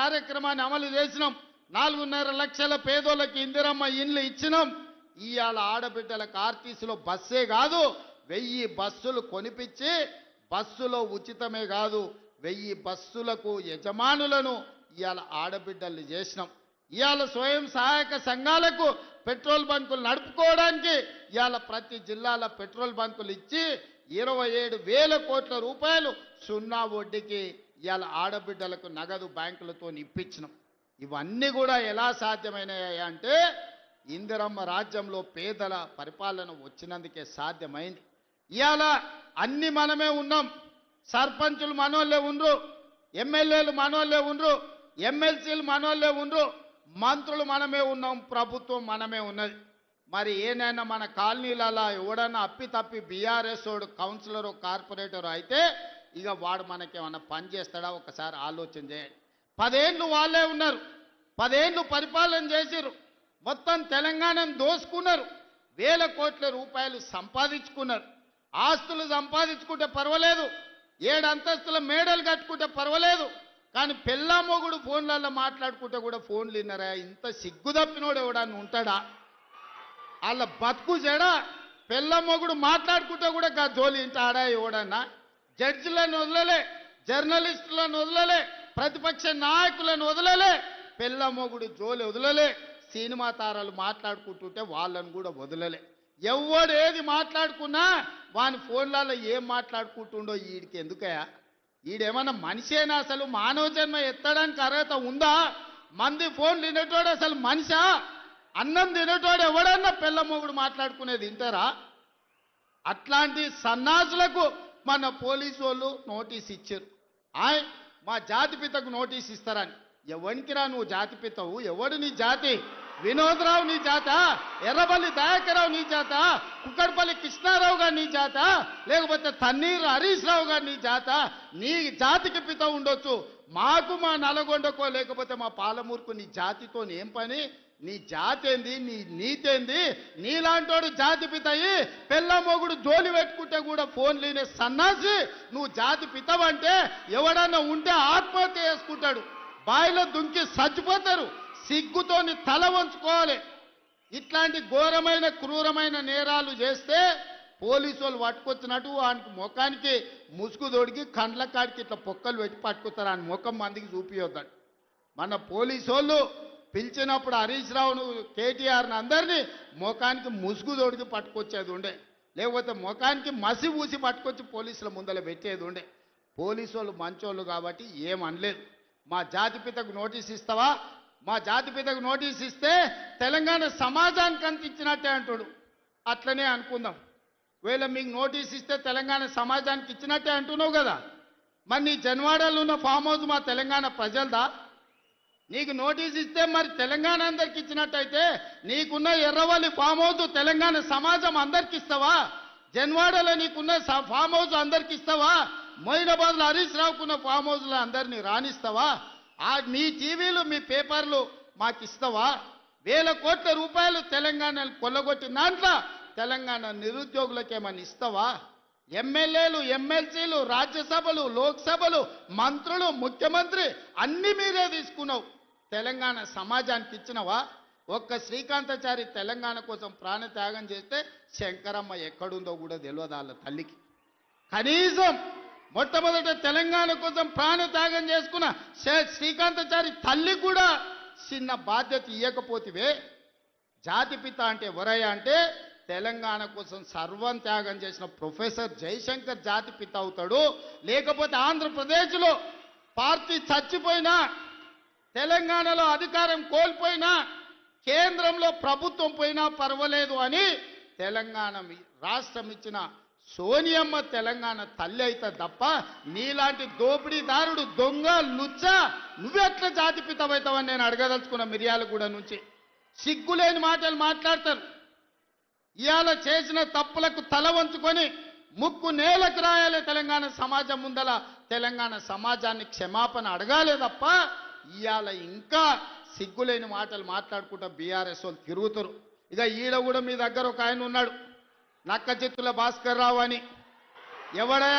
కార్యక్రమాన్ని అమలు చేసినాం. నాలుగున్నర లక్షల పేదోళ్ళకి ఇందిరమ్మ ఇండ్లు ఇచ్చినాం. ఇవాళ ఆడబిడ్డలకు ఆర్టీసీలో బస్సే కాదు వెయ్యి బస్సులు కొనిపించి బస్సులో ఉచితమే కాదు వెయ్యి బస్సులకు యజమానులను ఇవాళ ఆడబిడ్డల్ని చేసినాం. ఇవాళ స్వయం సహాయక సంఘాలకు పెట్రోల్ బంకులు నడుపుకోవడానికి ఇవాళ ప్రతి జిల్లాల పెట్రోల్ బంకులు ఇచ్చి ఇరవై ఏడు వేల కోట్ల రూపాయలు సున్నా వడ్డీకి ఇవాళ ఆడబిడ్డలకు నగదు బ్యాంకులతో ఇప్పించినాం ఇవన్నీ కూడా ఎలా సాధ్యమైనాయి అంటే ఇందిరమ్మ రాజ్యంలో పేదల పరిపాలన వచ్చినందుకే సాధ్యమైంది. ఇవాళ అన్ని మనమే ఉన్నాం. సర్పంచులు మనోళ్ళే ఉండ్రు ఎమ్మెల్యేలు మనోళ్ళే ఉండ్రు ఎమ్మెల్సీలు మనోళ్ళే ఉండ్రు మంత్రులు మనమే ఉన్నాం ప్రభుత్వం మనమే ఉన్నది. మరి ఏనైనా మన కాలనీలలో ఎవడన్నా అప్పి తప్పి బీఆర్ఎస్ వాడు కౌన్సిలర్ కార్పొరేటర్ అయితే ఇక వాడు మనకేమన్నా పని చేస్తాడా? ఒకసారి ఆలోచన చేయండి. పదేళ్ళు వాళ్ళే ఉన్నారు. పదేళ్ళు పరిపాలన చేసిర్రు. మొత్తం తెలంగాణను దోసుకున్నారు. వేల కోట్ల రూపాయలు సంపాదించుకున్నారు. ఆస్తులు సంపాదించుకుంటే పర్వాలేదు. ఏడు అంతస్తుల మేడలు కట్టుకుంటే పర్వాలేదు. కానీ పెళ్ళా ఫోన్లలో మాట్లాడుకుంటే కూడా ఫోన్లు విన్నారా? ఇంత సిగ్గు తప్పినోడు ఎవడన్నా ఉంటాడా? వాళ్ళ బతుకు జడ పెళ్ళమగుడు మాట్లాడుకుంటే కూడా గా జోలి ఎవడన్నా? జడ్జిలను వదలలే జర్నలిస్టులను వదలలే ప్రతిపక్ష నాయకులను వదలలే పెళ్ళ మొగుడు జోలి వదలలే సినిమా తారాలు మాట్లాడుకుంటుంటే వాళ్ళను కూడా వదలలే. ఎవడు ఏది మాట్లాడుకున్నా వాని ఫోన్లలో ఏం మాట్లాడుకుంటుండో వీడికి ఎందుకయా వీడేమన్నా మనిషేనా అసలు? మానవ జన్మ ఎత్తడానికి అర్హత ఉందా? మంది ఫోన్ తినేటోడు అసలు మనిషా? అన్నం తినేటోడు ఎవడన్నా పిల్ల మొగుడు మాట్లాడుకునేది తింటారా అట్లాంటి సన్నాసులకు మన పోలీసు వాళ్ళు నోటీస్ ఇచ్చారు. ఆయ్ మా జాతిపితకు నోటీస్ ఇస్తారని. ఎవరికిరా నువ్వు జాతిపితవు ఎవడు నీ జాతి? వినోదరావు నీ జాత? ఎర్రబల్లి దయాకరావు నీ జాత? కుక్కడపల్లి కృష్ణారావు గారు నీ జాత? లేకపోతే తన్నీరు హరీష్ రావు గారు నీ జాత? నీ జాతికి పిత ఉండొచ్చు. మాకు మా నల్గొండకో లేకపోతే మా పాలమూరుకు నీ జాతితో ఏం పని? నీ జాతి ఏంది? నీ నీతి ఏంది? నీలాంటోడు జాతి పితయి పెళ్ళ మొగుడు జోలి పెట్టుకుంటే కూడా ఫోన్ లేని సన్నాసి నువ్వు జాతి పితవంటే ఎవడన్నా ఉంటే ఆత్మహత్య చేసుకుంటాడు. బాయిలో దుంకి చచ్చిపోతారు. సిగ్గుతోని తల వంచుకోవాలి. ఇట్లాంటి ఘోరమైన క్రూరమైన నేరాలు చేస్తే పోలీసు వాళ్ళు పట్టుకొచ్చినట్టు వానికి ముఖానికి ముసుగు తొడిగి కండ్ల కాడికి ఇట్లా పొక్కలు పెట్టి పట్టుకొస్తారు. ఆయన ముఖం మందికి చూపియొద్దండి మన పోలీసు వాళ్ళు పిలిచినప్పుడు హరీష్ రావును కేటీఆర్ని అందరినీ ముఖానికి ముసుగు తొడిగి పట్టుకొచ్చేది ఉండే. లేకపోతే ముఖానికి మసి ఊసి పట్టుకొచ్చి పోలీసుల ముందర పెట్టేది ఉండే. పోలీసు వాళ్ళు మంచోళ్ళు కాబట్టి ఏమనలేదు మా జాతిపితకు నోటీస్ ఇస్తావా? మా జాతిపితకు నోటీస్ ఇస్తే తెలంగాణ సమాజానికి అంత ఇచ్చినట్టే అంటాడు. అట్లనే అనుకుందాం. వేళ మీకు నోటీస్ ఇస్తే తెలంగాణ సమాజానికి ఇచ్చినట్టే అంటున్నావు కదా. మరి నీ జన్వాడలో ఉన్న ఫామ్ హౌస్ మా తెలంగాణ ప్రజలదా? నీకు నోటీస్ ఇస్తే మరి తెలంగాణ అందరికి ఇచ్చినట్టయితే నీకున్న ఎర్రవల్లి ఫామ్ హౌస్ తెలంగాణ సమాజం అందరికి ఇస్తావా? జన్వాడలో నీకున్న స- ఫామ్ హౌస్ అందరికి ఇస్తావా? మొయినాబాద్లో హరీష్ రావుకున్న ఫామ్ హౌస్లో అందరినీ రాణిస్తావా? ఆ మీ టీవీలు మీ పేపర్లు మాకు ఇస్తావా వేల కోట్ల రూపాయలు తెలంగాణ కొల్లగొట్టిన దాంట్లో తెలంగాణ నిరుద్యోగులకేమని ఇస్తావా? ఎమ్మెల్యేలు ఎమ్మెల్సీలు రాజ్యసభలు లోక్సభలు మంత్రులు ముఖ్యమంత్రి అన్ని మీరే తీసుకున్నావు. తెలంగాణ సమాజానికి ఇచ్చినవా? ఒక్క శ్రీకాంతాచారి తెలంగాణ కోసం ప్రాణ త్యాగం చేస్తే శంకరమ్మ ఎక్కడుందో కూడా తెలియదు వాళ్ళ తల్లికి. కనీసం మొట్టమొదట తెలంగాణ కోసం ప్రాణ త్యాగం చేసుకున్న శే- శ్రీకాంతాచారి తల్లి కూడా చిన్న బాధ్యత ఇవ్వకపోతివే జాతిపిత అంటే ఎవరయ్యా అంటే తెలంగాణ కోసం సర్వం త్యాగం చేసిన ప్రొఫెసర్ జయశంకర్ జాతిపిత అవుతాడు. లేకపోతే ఆంధ్రప్రదేశ్లో పార్టీ చచ్చిపోయినా తెలంగాణలో అధికారం కోల్పోయినా కేంద్రంలో ప్రభుత్వం పోయినా పర్వాలేదు అని తెలంగాణ రాష్ట్రం ఇచ్చిన సోనియమ్మ తెలంగాణ తల్లి అయితే తప్ప నీలాంటి దోపిడీదారుడు దొంగ లుచ్చ నువ్వెట్లా జాతిపితమవుతావని నేను అడగదలుచుకున్న మిర్యాలగూడ నుంచి. సిగ్గులేని మాటలు మాట్లాడతారు. ఇవాళ చేసిన తప్పులకు తల వంచుకొని ముక్కు నేలకు రాయాలి తెలంగాణ సమాజం ముందల. తెలంగాణ సమాజాన్ని క్షమాపణ అడగాలి తప్ప ఇవాళ ఇంకా సిగ్గులేని మాటలు మాట్లాడుకుంటా బీఆర్ఎస్ వాళ్ళు తిరుగుతారు. ఇక ఈడ కూడా మీ దగ్గర ఒక ఆయన ఉన్నాడు. నక్క చిత్తుల భాస్కర్ రావు అని. ఎవడయా